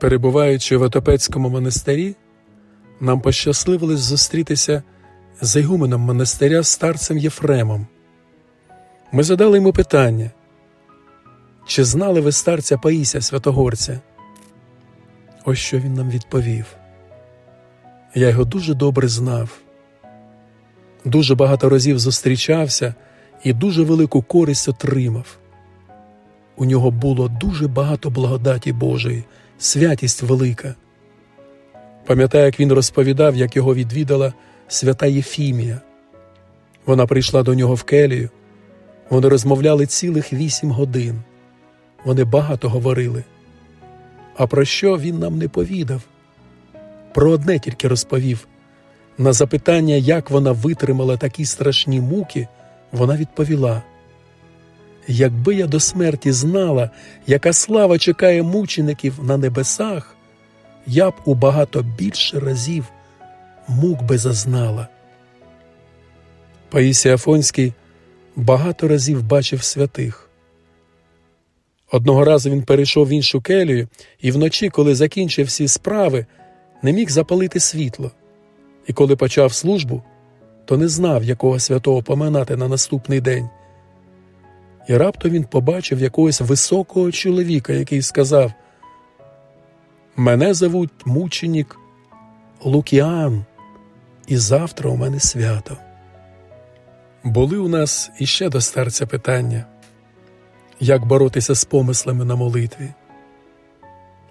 Перебуваючи в Отопецькому монастирі, нам пощасливилось зустрітися з ігуменом монастиря старцем Єфремом. Ми задали йому питання, чи знали ви старця Паїся Святогорця? Ось що він нам відповів. Я його дуже добре знав, дуже багато разів зустрічався і дуже велику користь отримав. У нього було дуже багато благодаті Божої, святість велика. Пам'ятаю, як він розповідав, як його відвідала свята Єфімія. Вона прийшла до нього в келію, вони розмовляли цілих вісім годин. Вони багато говорили. А про що він нам не повідав? Про одне тільки розповів. На запитання, як вона витримала такі страшні муки, вона відповіла: Якби я до смерті знала, яка слава чекає мучеників на небесах, я б у багато більше разів мук би зазнала. Паїсій Афонський багато разів бачив святих. Одного разу він перейшов в іншу келію і вночі, коли закінчив всі справи, не міг запалити світло, і коли почав службу, то не знав, якого святого поминати на наступний день. І раптом він побачив якогось високого чоловіка, який сказав: Мене зовуть мученік Лукіан, і завтра у мене свято. Були у нас іще до старця питання, як боротися з помислами на молитві.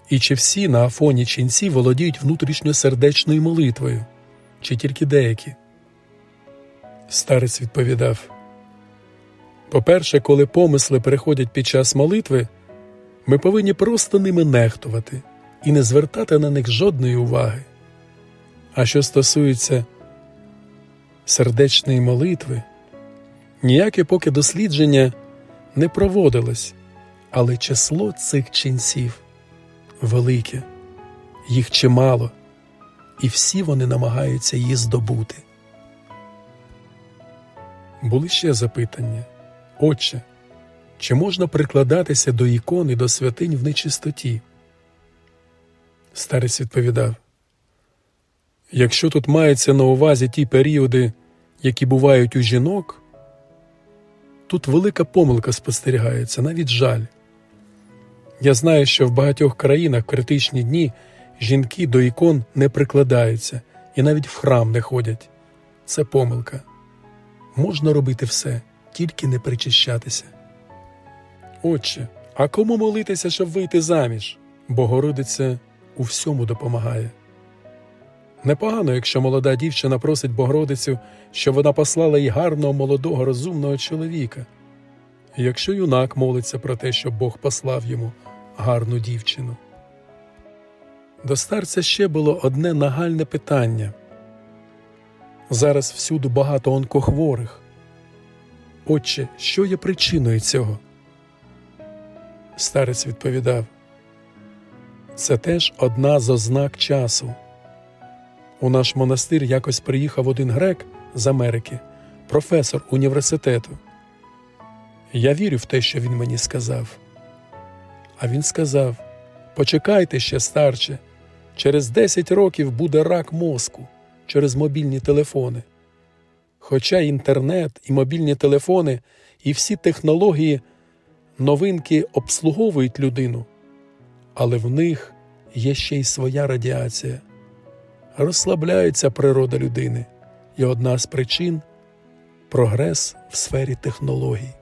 І чи всі на Афоні ченці володіють внутрішньосердечною молитвою, чи тільки деякі? Старець відповідав: По-перше, коли помисли приходять під час молитви, ми повинні просто ними нехтувати і не звертати на них жодної уваги. А що стосується сердечної молитви, ніяке поки дослідження не проводилось, але число цих ченців велике, їх чимало, і всі вони намагаються її здобути. Були ще запитання. Отче, чи можна прикладатися до ікон і до святинь в нечистоті? Старець відповідав: Якщо тут маються на увазі ті періоди, які бувають у жінок, тут велика помилка спостерігається, навіть жаль. Я знаю, що в багатьох країнах в критичні дні жінки до ікон не прикладаються і навіть в храм не ходять. Це помилка. Можна робити все, тільки не причащатися. Отче, а кому молитися, щоб вийти заміж? Богородиця у всьому допомагає. Непогано, якщо молода дівчина просить Богородицю, щоб вона послала їй гарного, молодого, розумного чоловіка. Якщо юнак молиться про те, щоб Бог послав йому гарну дівчину. До старця ще було одне нагальне питання. Зараз всюди багато онкохворих. Отче, що є причиною цього? Старець відповідав. Це теж одна з ознак часу. У наш монастир якось приїхав один грек з Америки, професор університету. Я вірю в те, що він мені сказав. А він сказав: Почекайте ще, старче, через 10 років буде рак мозку через мобільні телефони. Хоча інтернет і мобільні телефони, і всі технології, новинки обслуговують людину, але в них є ще й своя радіація. Розслабляється природа людини, і одна з причин прогрес в сфері технологій.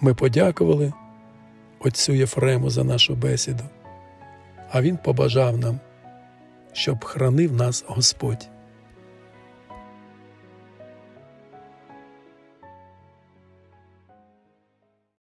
Ми подякували отцю Єфрему за нашу бесіду, а він побажав нам, щоб хранив нас Господь.